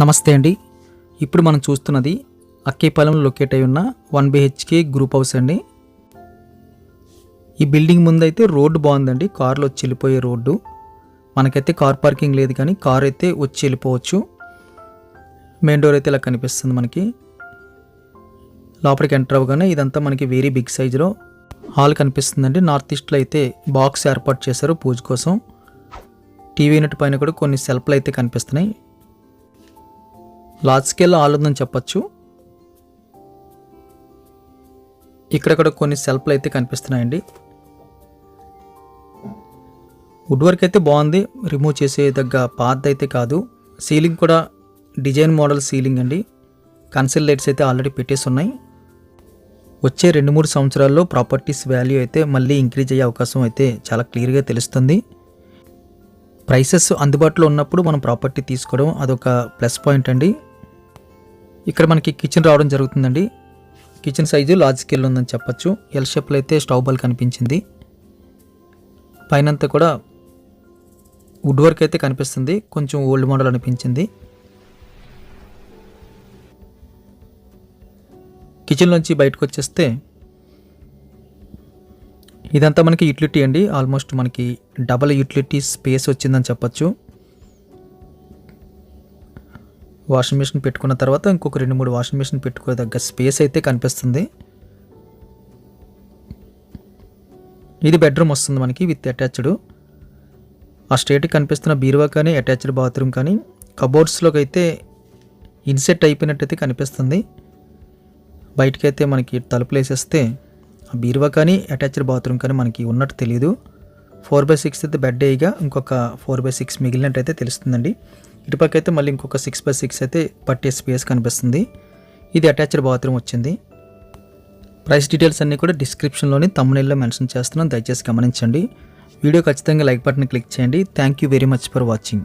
నమస్తే అండి. ఇప్పుడు మనం చూస్తున్నది అక్కేపాలెంలో లొకేట్ అయి ఉన్న వన్ బిహెచ్కే గ్రూప్ హౌస్ అండి. ఈ బిల్డింగ్ ముందు అయితే రోడ్డు బాగుందండి. కార్లు వచ్చి వెళ్ళిపోయే రోడ్డు. మనకైతే కార్ పార్కింగ్ లేదు కానీ కార్ అయితే వచ్చి వెళ్ళిపోవచ్చు. మెయిన్ డోర్ అయితే ఇలా కనిపిస్తుంది మనకి. లోపలికి ఎంటర్ అవ్వగానే ఇదంతా మనకి వెరీ బిగ్ సైజులో హాల్ కనిపిస్తుందండి. నార్త్ ఈస్ట్లో అయితే బాక్స్ ఏర్పాటు చేశారు పూజ కోసం. టీవీ యూనిట్ పైన కూడా కొన్ని సెల్ఫ్లు అయితే కనిపిస్తున్నాయి. లార్జ్ స్కేల్లో ఆలోచన చెప్పచ్చు. ఇక్కడక్కడ కొన్ని సెల్ఫ్లు అయితే కనిపిస్తున్నాయండి. వుడ్ వర్క్ అయితే బాగుంది. రిమూవ్ చేసే తగ్గ పాత అయితే కాదు. సీలింగ్ కూడా డిజైన్ మోడల్ సీలింగ్ అండి. కన్సిల్ లైట్స్ అయితే ఆల్రెడీ పెట్టేసి ఉన్నాయి వచ్చే రెండు మూడు సంవత్సరాల్లో ప్రాపర్టీస్ వాల్యూ అయితే మళ్ళీ ఇంక్రీజ్ అయ్యే అవకాశం అయితే చాలా క్లియర్గా తెలుస్తుంది. ప్రైసెస్ అందుబాటులో ఉన్నప్పుడు మనం ప్రాపర్టీ తీసుకోవడం అదొక ప్లస్ పాయింట్ అండి. ఇక్కడ మనకి కిచెన్ రావడం జరుగుతుందండి. కిచెన్ సైజు లార్జ్ స్కేల్ ఉందని చెప్పొచ్చు. ఎల్ షేప్లో అయితే స్టవ్ బాల్ కనిపించింది. పైనంతా కూడా వుడ్ వర్క్ అయితే కనిపిస్తుంది. కొంచెం ఓల్డ్ మోడల్ అనిపించింది. కిచెన్లోంచి బయటకు వచ్చేస్తే ఇదంతా మనకి యూటిలిటీ అండి. ఆల్మోస్ట్ మనకి డబల్ యూటిలిటీ స్పేస్ వచ్చిందని చెప్పచ్చు. వాషింగ్ మిషన్ పెట్టుకున్న తర్వాత ఇంకొక రెండు మూడు వాషింగ్ మిషన్ పెట్టుకోదగ్గ స్పేస్ అయితే కనిపిస్తుంది. ఇది బెడ్రూమ్ వస్తుంది మనకి విత్ అటాచ్డ్. ఆ స్టేట్ కనిపిస్తున్న బీరువా కానీ అటాచ్డ్ బాత్రూమ్ కానీ కబోర్డ్స్లోకి అయితే ఇన్సెట్ అయిపోయినట్టయితే కనిపిస్తుంది. బయటకైతే మనకి తలుపులు వేసేస్తే ఆ బీరువా కానీ అటాచ్డ్ బాత్రూమ్ కానీ మనకి ఉన్నట్టు తెలియదు ఫోర్ బై సిక్స్ అయితే బెడ్ అయ్యిగా ఇంకొక ఫోర్ బై సిక్స్ మిగిలినట్టయితే తెలుస్తుందండి. ఇటుపక్క అయితే మళ్ళీ ఇంకొక సిక్స్ బై సిక్స్ అయితే పట్టే స్పేస్ కనిపిస్తుంది. ఇది అటాచ్డ్ బాత్రూమ్ వచ్చింది. ప్రైస్ డీటెయిల్స్ అన్నీ కూడా డిస్క్రిప్షన్లోని తమ్మునెల్లో మెన్షన్ చేస్తున్నాను. దయచేసి గమనించండి. వీడియో ఖచ్చితంగా లైక్ బటన్ క్లిక్ చేయండి. Thank you very much for watching